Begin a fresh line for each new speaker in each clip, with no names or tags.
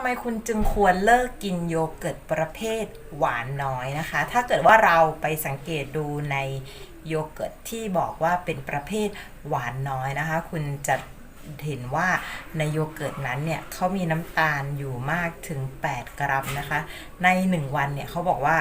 ำไมคุณจึงควรเลิกกินโยเกิร์ตประเภทหวานน้อยนะคะ ถ้าเกิดว่าเราไปสังเกตดูในโยเกิร์ตที่บอกว่าเป็นประเภทหวานน้อยนะคะ คุณจะเห็นว่าในโยเกิร์ตนั้นเนี่ยเขามีน้ำตาลอยู่มากถึง 8 กรัมนะคะ ใน 1 วันเนี่ยเขาบอกว่า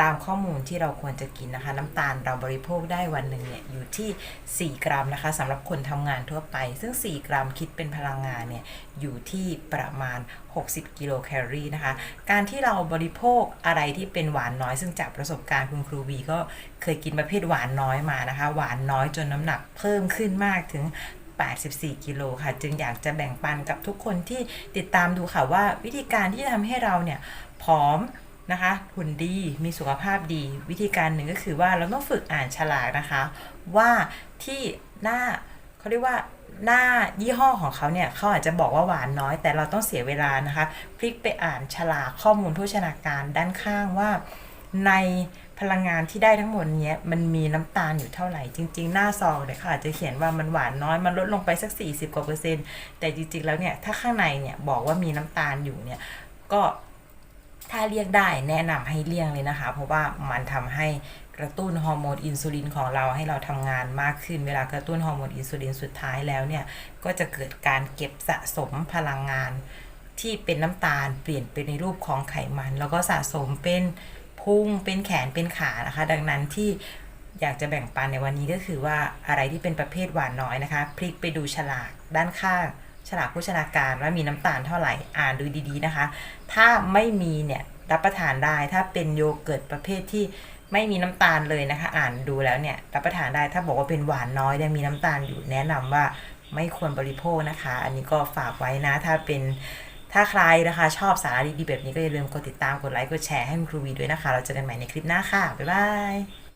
ตามข้อมูลที่เราควรจะกินนะคะ น้ำตาลเราบริโภคได้วันหนึ่งเนี่ยอยู่ที่ 4 กรัมนะคะสำหรับคนทำงานทั่วไป ซึ่ง 4 กรัมคิดเป็นพลังงานเนี่ยอยู่ที่ประมาณ 60 กิโลแคลอรี่นะคะ การที่เราบริโภคอะไรที่เป็นหวานน้อย ซึ่งจากประสบการณ์คุณครูบีก็เคยกินประเภทหวานน้อยมานะคะ หวานน้อยจนน้ำหนักเพิ่มขึ้นมากถึง84 กิโลค่ะ จึงอยากจะแบ่งปันกับทุกคนที่ติดตามดูค่ะว่าวิธีการที่ทำให้เราเนี่ยผอม นะคะหุ่นดีมีสุขภาพดี วิธีการหนึ่งก็คือว่าเราต้องฝึกอ่านฉลากนะคะ ว่าที่หน้าเขาเรียกว่าหน้ายี่ห้อของเขาเนี่ยเขาอาจจะบอกว่าหวานน้อย แต่เราต้องเสียเวลานะคะพลิกไปอ่านฉลากข้อมูลโภชนาการด้านข้างว่า ในพลังงานที่ได้ทั้งหมดเนี้ยมันมีน้ำตาลอยู่เท่าไหร่ จริง ๆ หน้าซองเนี่ยเขาอาจจะเขียนว่ามันหวานน้อยมันลดลงไปสัก 40กว่าเปอร์เซ็นต์แต่จริงๆแล้วเนี่ยถ้าข้างในเนี่ยบอกว่ามีน้ำตาลอยู่เนี่ยก็ ถ้าเลี่ยงได้แนะนำให้เลี่ยงเลยนะคะ เพราะว่ามันทำให้กระตุ้นฮอร์โมนอินซูลินของเราให้เราทำงานมากขึ้น เวลากระตุ้นฮอร์โมนอินซูลินสุดท้ายแล้วเนี่ย ก็จะเกิดการเก็บสะสมพลังงาน ที่เป็นน้ำตาลเปลี่ยนไปในรูปของไขมัน แล้วก็สะสมเป็นพุงเป็นแขนเป็นขานะคะ ดังนั้นที่อยากจะแบ่งปันในวันนี้ก็คือว่าอะไรที่เป็นประเภทหวานน้อยนะคะ พลิกไปดูฉลากด้านข้าง ฉลากโภชนาการว่ามีน้ำตาลเท่าไหร่อ่านดูดีๆนะคะ ถ้าไม่มีเนี่ยรับประทานได้ ถ้าเป็นโยเกิร์ตประเภทที่ไม่มีน้ำตาลเลยนะคะ อ่านดูแล้วเนี่ยรับประทานได้ถ้าบอกว่าเป็นหวานน้อยเนี่ยมีน้ำตาลอยู่แนะนำว่าไม่ควรบริโภคนะคะ อันนี้ก็ฝากไว้นะ ถ้าเป็นถ้าใครนะคะ ชอบสาระดีๆแบบนี้ก็อย่าลืมกดติดตามกดไลค์กดแชร์ให้คุณครูวีด้วยนะคะ เราเจอกันใหม่ในคลิปหน้าค่ะ บ๊ายบาย